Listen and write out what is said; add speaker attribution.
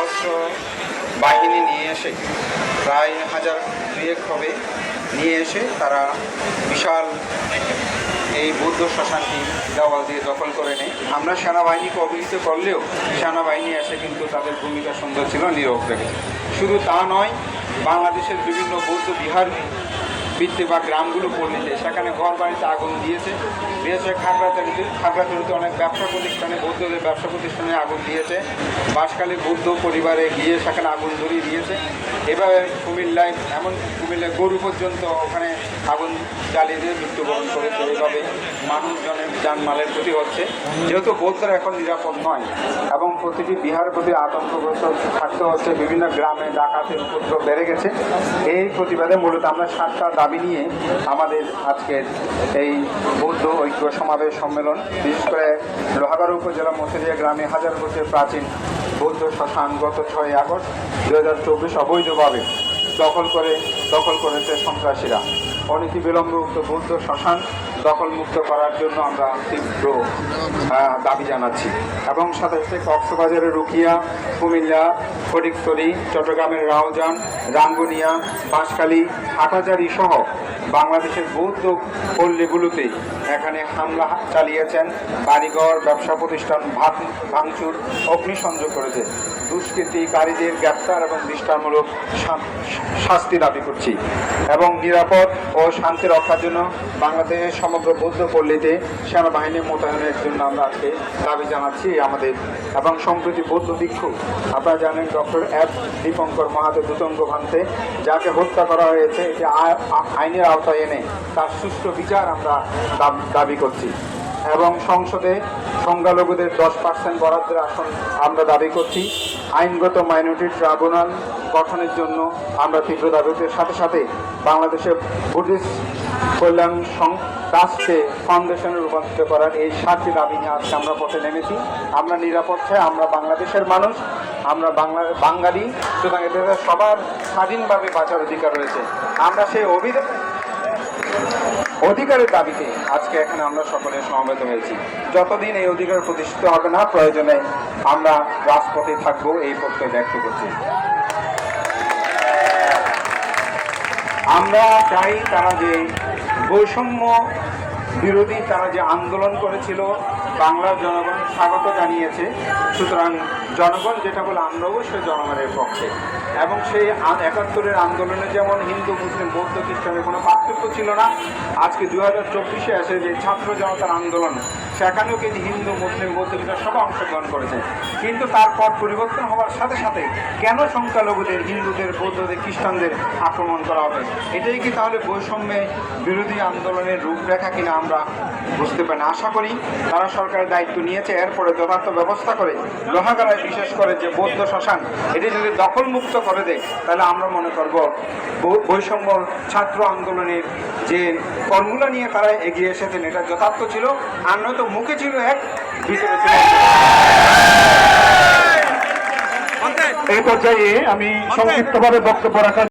Speaker 1: সহস্র বাহিনী নিয়ে এসে প্রায় হাজার দুয়েক হবে নিয়ে এসে তারা বিশাল এই বৌদ্ধ শ্মশানটি দেওয়াল দিয়ে দখল করে নেয়। আমরা সেনাবাহিনীকে অভিহিত করলেও সেনাবাহিনী এসে কিন্তু তাদের ভূমিকা সুন্দর ছিল, নীরব রেখেছে শুধু তা নয়, বাংলাদেশের বিভিন্ন বৌদ্ধ বিহার বৃত্তি বা গ্রামগুলো পড়লেছে সেখানে ঘর বাড়িতে আগুন দিয়েছে। বিশেষ দিয়েছে খাগড়াছড়িতে খাগড়াছড়িতে অনেক ব্যবসা প্রতিষ্ঠানে, বৌদ্ধদের ব্যবসা প্রতিষ্ঠানে আগুন দিয়েছে। বাসকালী বৌদ্ধ পরিবারে গিয়ে সেখানে আগুন ধরিয়ে দিয়েছে। এভাবে কুমিল্লায়, এমন কুমিল্লায় গরু পর্যন্ত ওখানে আগুন জ্বালিয়ে দিয়ে মৃত্যুবরণ করেছে। এইভাবে মানুষজনের যানমালের ক্ষতি হচ্ছে। যেহেতু বৌদ্ধরা এখন নিরাপদ নয় এবং প্রতিটি বিহারের প্রতি আতঙ্কগ্রস্ত থাকতে হচ্ছে। বিভিন্ন গ্রামে ডাকাতের উপদ্রব বেড়ে গেছে। এই প্রতিবাদে মূলত আমরা সাতটা নিয়ে আমাদের আজকের এই বৌদ্ধ ঐক্য সমাবেশ সম্মেলন, বিশেষ করে লোহাগাড়া উপজেলা মথুরিয়া গ্রামে হাজার বছর প্রাচীন বৌদ্ধ শ্মশান গত ছয় আগস্ট দু হাজার চব্বিশ অবৈধভাবে দখল করে, দখল করেছে সন্ত্রাসীরা। অনীতি বিলম্বে উক্ত বৌদ্ধ শ্মশান দখলমুক্ত করার জন্য আমরা তীব্র দাবি জানাচ্ছি। এবং সাথে সাথে কক্সবাজারের রুকিয়া কুমিল্লা, ফটিকছড়ি, চট্টগ্রামের রাউজান, রাঙ্গুনিয়া, বাঁশখালী হাটাজারি সহ বাংলাদেশের বৌদ্ধ পল্লীগুলোতে এখানে হামলা চালিয়েছেন, বাড়িঘর, ব্যবসা প্রতিষ্ঠান ভাত ভাঙচুর, অগ্নিসংযোগ করেছে। দুষ্কৃতিকারীদের গ্রেপ্তার এবং দৃষ্টামূলক শাস্তি দাবি করছি। এবং নিরাপদ শান্তি রক্ষার জন্য বাংলাদেশের সমগ্র বৌদ্ধ পল্লীতে সেনাবাহিনী মোতায়েনের জন্য আমরা আজকে দাবি জানাচ্ছি আমাদের। এবং সম্প্রতি বৌদ্ধ ভিক্ষু আপনারা জানেন ডক্টর এফ দীপঙ্কর মাহাতো দুতঙ্গ ভান্তে, যাকে হত্যা করা হয়েছে, এটি আইনের আওতায় এনে তার সুষ্ঠু বিচার আমরা দাবি করছি। এবং সংসদে সংখ্যালঘুদের দশ পার্সেন্ট বরাদ্দের আসন আমরা দাবি করছি। আইনগত মাইনরিটি ট্রাইব্যুনাল গঠনের জন্য আমরা তীব্র দাবির সাথে সাথে বাংলাদেশের বুদ্ধিস্ট কল্যাণ সং- ট্রাস্টকে ফাউন্ডেশনে রূপান্তরিত করার এই সাতটি দাবি নিয়ে আজকে আমরা পথে নেমেছি। আমরা নিরাপদ চাই আমরা বাংলাদেশের মানুষ, আমরা বাংলা বাঙালি, সুতরাং এদের সবার স্বাধীনভাবে বাঁচার অধিকার রয়েছে। আমরা সেই অভিযোগ অধিকারের দাবিতে আজকে এখানে আমরা সকলে সমবেত হয়েছি। যতদিন এই অধিকার প্রতিষ্ঠিত হবে না, প্রয়োজনে আমরা রাজপথে থাকব, এই প্রত্যয় ব্যক্ত করছি। আমরা চাই তারা যে বৈষম্য বিরোধী তারা যে আন্দোলন করেছিল, বাংলার জনগণ স্বাগত জানিয়েছে। সুতরাং জনগণ যেটা বলে আমরা অবশ্যই জনগণের পক্ষে। এবং সেই একাত্তরের আন্দোলনে যেমন হিন্দু, মুসলিম, বৌদ্ধ, খ্রিস্টানের কোনো পার্থক্য ছিল না, আজকে দু হাজার চব্বিশে এসে যে ছাত্র জনতার আন্দোলন সেখানেও কিন্তু হিন্দু, মুসলিম, বৌদ্ধ খ্রিস্টান সবাই অংশগ্রহণ করেছে। কিন্তু তারপর পরিবর্তন হওয়ার সাথে সাথে কেন সংখ্যালঘুদের, হিন্দুদের, বৌদ্ধদের, খ্রিস্টানদের আক্রমণ করা হবে? এটাই কি তাহলে বৈষম্যে বিরোধী আন্দোলনের রূপরেখা কিনা আমরা বুঝতে পারি না। আশা করি তারা সরকারের দায়িত্ব নিয়েছে, এরপরে যথার্থ ব্যবস্থা করে লোহাগাড়ায় বিশেষ করে যে বৌদ্ধ শ্মশান, এটি যদি দখলমুক্ত করে দেয়, তাহলে আমরা মনে করব বৈষম্য ছাত্র আন্দোলনের যে ফর্মুলা নিয়ে তারা এগিয়ে এসেছেন, এটা যথার্থ ছিল। আর নয়তো মুখে ছিল এক ভিতরে ছিল অন্য।
Speaker 2: এই পর্যায়ে আমি সংক্ষিপ্তভাবে বক্তব্য রাখার